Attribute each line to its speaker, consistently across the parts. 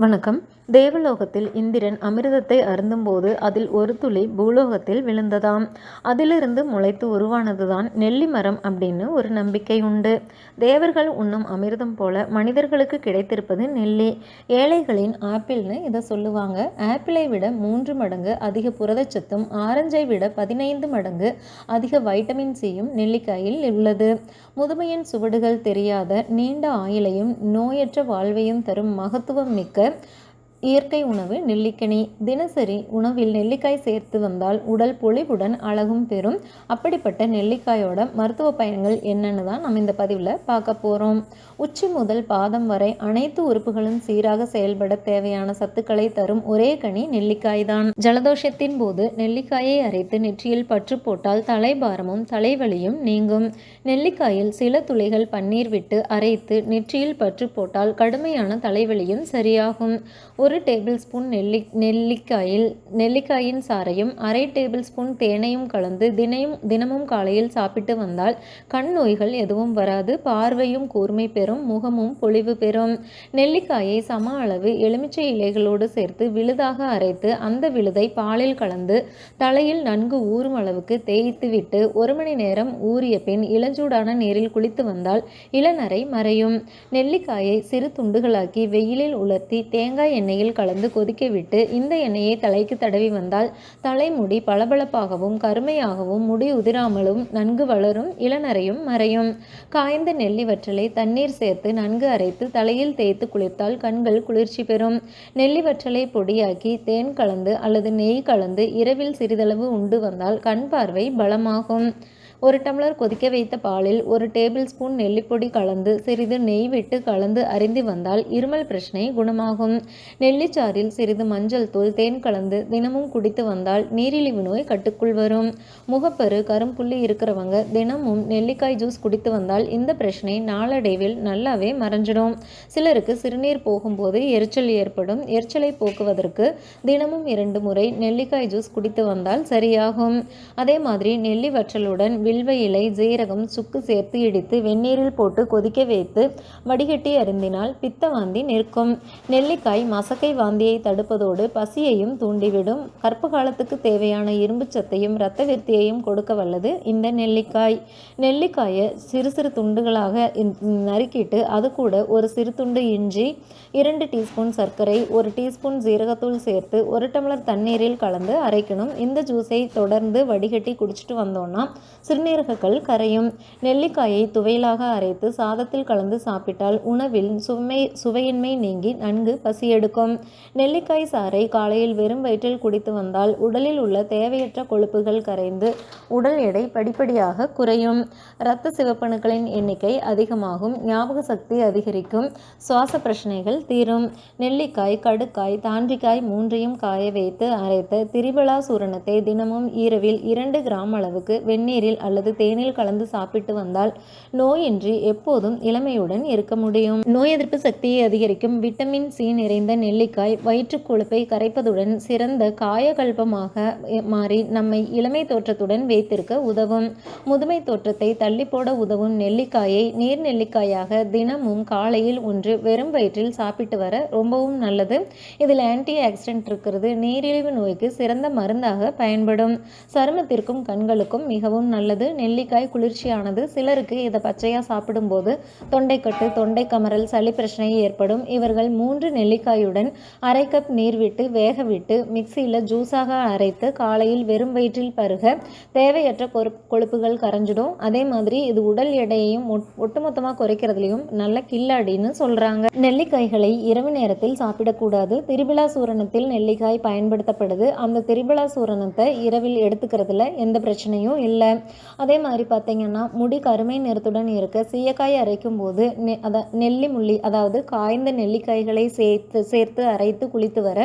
Speaker 1: வணக்கம். தேவலோகத்தில் இந்திரன் அமிர்தத்தை அருந்தும்போது அதில் ஒரு துளி பூலோகத்தில் விழுந்ததாம். அதிலிருந்து முளைத்து உருவானதுதான் நெல்லி மரம் அப்படின்னு ஒரு நம்பிக்கை உண்டு. தேவர்கள் உண்ணும் அமிர்தம் போல மனிதர்களுக்கு கிடைத்திருப்பது நெல்லி. ஏழைகளின் ஆப்பிள்னு இதை சொல்லுவாங்க. ஆப்பிளை விட மூன்று மடங்கு அதிக புரதச்சத்தும் ஆரஞ்சை விட பதினைந்து மடங்கு அதிக வைட்டமின் சியும் நெல்லிக்காயில் உள்ளது. முதுமையின் சுவடுகள் தெரியாத நீண்ட ஆயிலையும் நோயற்ற வாழ்வையும் தரும் மகத்துவம் மிக்க இயற்கை உணவு நெல்லிக்கனி தினசரி உணவில் நெல்லிக்காய் சேர்த்து வந்தால் உடல் பொலிவுடன் அழகும் பெறும். அப்படிப்பட்ட நெல்லிக்காயோட மருத்துவ பயன்கள் என்னன்னு தான் நம்ம இந்த பதிவில் பார்க்க போகிறோம் உச்சி முதல் பாதம் வரை அனைத்து உறுப்புகளும் சீராக செயல்பட தேவையான சத்துக்களை தரும் ஒரே கனி நெல்லிக்காய் தான். ஜலதோஷத்தின் போது நெல்லிக்காயை அரைத்து நெற்றியில் பற்று போட்டால் தலைபாரமும் தலைவலியும் நீங்கும். நெல்லிக்காயில் சில துளிகள் பன்னீர் விட்டு அரைத்து நெற்றியில் பற்று போட்டால் கடுமையான தலைவலியும் சரியாகும். ஒரு டேபிள் ஸ்பூன் நெல்லி நெல்லிக்காயில் நெல்லிக்காயின் சாறையும் அரை டேபிள் ஸ்பூன் தேனையும் கலந்து தினையும் தினமும் காலையில் சாப்பிட்டு வந்தால் கண் நோய்கள் எதுவும் வராது பார்வையும் கூர்மை பெறும் முகமும் பொலிவு பெறும். நெல்லிக்காயை சம அளவு எலுமிச்சை இலைகளோடு சேர்த்து விழுதாக அரைத்து அந்த விழுதை பாலில் கலந்து தலையில் நன்கு ஊறும் அளவுக்கு தேய்த்து விட்டு ஒரு மணி நேரம் ஊறிய பின் இளஞ்சூடான நீரில் குளித்து வந்தால் இளநரை மறையும். நெல்லிக்காயை சிறு துண்டுகளாக்கி வெயிலில் உலர்த்தி தேங்காய் எண்ணெய் எண்ணெயில் கலந்து கொதிக்கவிட்டு இந்த எண்ணெயை தலைக்கு தடவி வந்தால் தலைமுடி பளபளப்பாகவும் கருமையாகவும் முடி உதிராமலும் நன்கு வளரும் இளநரையும் மறையும். காய்ந்த நெல்லி வற்றலை தண்ணீர் சேர்த்து நன்கு அரைத்து தலையில் தேய்த்து குளித்தால் கண்கள் குளிர்ச்சி பெறும். நெல்லி வற்றலை பொடியாக்கி தேன் கலந்து அல்லது நெய் கலந்து இரவில் சிறிதளவு உண்டு வந்தால் கண் பார்வை பலமாகும். ஒரு டம்ளர் கொதிக்க வைத்த பாலில் ஒரு டேபிள் ஸ்பூன் நெல்லிப்பொடி கலந்து சிறிது நெய் விட்டு கலந்து அருந்தி வந்தால் இருமல் பிரச்சனை குணமாகும். நெல்லிச்சாறில் சிறிது மஞ்சள் தூள் தேன் கலந்து தினமும் குடித்து வந்தால் நீரிழிவு நோய் கட்டுக்குள் வரும். முகப்பரு கரும்புள்ளி இருக்கிறவங்க தினமும் நெல்லிக்காய் ஜூஸ் குடித்து வந்தால் இந்த பிரச்சனை நாளடைவில் நல்லாவே மறைஞ்சிடும். சிலருக்கு சிறுநீர் போகும்போது எரிச்சல் ஏற்படும். எரிச்சலை போக்குவதற்கு தினமும் இரண்டு முறை நெல்லிக்காய் ஜூஸ் குடித்து வந்தால் சரியாகும். அதே மாதிரி நெல்லி வற்றலுடன் வில்வ இலை ஜீரகம் சுக்கு சேர்த்து இடித்து வெந்நீரில் போட்டு கொதிக்க வைத்து வடிகட்டி அருந்தினால் பித்த வாந்தி நிற்கும். நெல்லிக்காய் மசக்கை வாந்தியை தடுப்பதோடு பசியையும் தூண்டிவிடும். கற்ப காலத்துக்கு தேவையான இரும்பு சத்தையும் இரத்த விருத்தியையும் கொடுக்க வல்லது இந்த நெல்லிக்காய். நெல்லிக்காயை சிறு சிறு துண்டுகளாக நறுக்கிட்டு அது கூட ஒரு சிறு துண்டு இஞ்சி இரண்டு டீஸ்பூன் சர்க்கரை ஒரு டீஸ்பூன் ஜீரகத்தூள் சேர்த்து ஒரு டம்ளர் தண்ணீரில் கலந்து அரைக்கணும். இந்த ஜூஸை தொடர்ந்து வடிகட்டி குடிச்சிட்டு வந்தோம்னா சிறுநீரகங்கள் கரையும். நெல்லிக்காயை துவையலாக அரைத்து சாதத்தில் கலந்து சாப்பிட்டால் உணவில் சுவை சுவையின்மை நீங்கி நன்கு பசியெடுக்கும். நெல்லிக்காய் சாறை காலையில் வெறும் வயிற்றில் குடித்து வந்தால் உடலில் உள்ள தேவையற்ற கொழுப்புகள் கரைந்து உடல் எடை படிப்படியாக குறையும். இரத்த சிவப்பணுக்களின் எண்ணிக்கை அதிகமாகும் ஞாபக சக்தி அதிகரிக்கும் சுவாச பிரச்சனைகள் தீரும். நெல்லிக்காய் கடுக்காய் தாண்டிக்காய் மூன்றையும் காய வைத்து அரைத்த திரிபலா சூரணத்தை தினமும் ஈரவில் இரண்டு கிராம் அளவுக்கு வெந்நீரில் அல்லது தேனில் கலந்து சாப்பிட்டு வந்தால் நோயின்றி எப்போதும் இளமையுடன் இருக்க முடியும். நோய் எதிர்ப்பு சக்தியை அதிகரிக்கும் விட்டமின் சி நிறைந்த நெல்லிக்காய் வயிற்றுக் கொழுப்பை கரைப்பதுடன் சிறந்த காயகல்பமாக மாறி நம்மை இளமை தோற்றத்துடன் வைத்திருக்க உதவும். முதுமை தோற்றத்தை தள்ளி போட உதவும் நெல்லிக்காயை நீர் நெல்லிக்காயாக தினமும் காலையில் ஒன்று வெறும் வயிற்றில் சாப்பிட்டு வர ரொம்பவும் நல்லது. இதில் ஆன்டி ஆக்சிடென்ட் இருக்கிறது. நீரிழிவு நோய்க்கு சிறந்த மருந்தாக பயன்படும். சருமத்திற்கும் கண்களுக்கும் மிகவும் நல்லது. நெல்லிக்காய் குளிர்ச்சியானது. சிலருக்கு இதை பச்சையாக சாப்பிடும்போது தொண்டைக்கட்டு தொண்டை கமரல் சளி பிரச்சனை ஏற்படும். இவர்கள் மூன்று நெல்லிக்காயுடன் அரை கப் நீர் விட்டு வேக விட்டு மிக்சியில் ஜூஸாக அரைத்து காலையில் வெறும் வயிற்றில் பருக தேவையற்ற கொழுப்புகள் கரைஞ்சிடும். அதே மாதிரி இது உடல் எடையையும் ஒட்டுமொத்தமாக குறைக்கிறதுலையும் நல்ல கில்லாடின்னு சொல்கிறாங்க நெல்லிக்காய்களை இரவு நேரத்தில் சாப்பிடக்கூடாது. திரிபிலா சூரணத்தில் நெல்லிக்காய் பயன்படுத்தப்படுது. அந்த திரிபிலா சூரணத்தை இரவில் எடுத்துக்கிறதுல எந்த பிரச்சனையும் இல்லை. அதே மாதிரி பார்த்தீங்கன்னா முடி கருமை நிறத்துடன் இருக்க சீயக்காய் அரைக்கும் போது நெ அதை நெல்லி முள்ளி அதாவது காய்ந்த நெல்லிக்காய்களை சேர்த்து சேர்த்து அரைத்து குளித்து வர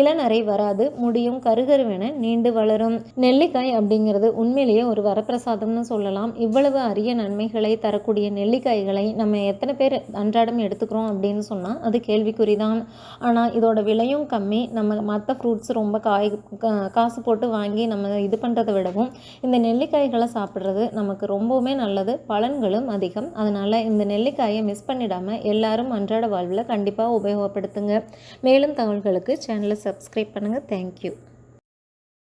Speaker 1: இளநரை வராது. முடியும் கருகருவென நீண்டு வளரும். நெல்லிக்காய் அப்படிங்கிறது உண்மையிலேயே ஒரு வரப்பிரசாதம்னு சொல்லலாம். இவ்வளவு அரிய நன்மைகளை தரக்கூடிய நெல்லிக்காய்களை நம்ம எத்தனை பேர் அன்றாடம் எடுத்துக்கிறோம் அப்படின்னு சொன்னால் அது கேள்விக்குறிதான். ஆனால் இதோட விலையும் கம்மி. நம்ம மற்ற ஃப்ரூட்ஸ் ரொம்ப காய் காசு போட்டு வாங்கி நம்ம இது பண்ணுறதை விடவும் இந்த நெல்லிக்காய்களை சாப்பிட்றது நமக்கு ரொம்பவுமே நல்லது. பலன்களும் அதிகம். அதனால் இந்த நெல்லிக்காயை மிஸ் பண்ணிடாமல் எல்லாரும் அன்றாட வாழ்வில் கண்டிப்பாக உபயோகப்படுத்துங்க. மேலும் தகவல்களுக்கு சேனலை சப்ஸ்கிரைப் பண்ணுங்கள் தேங்க்யூ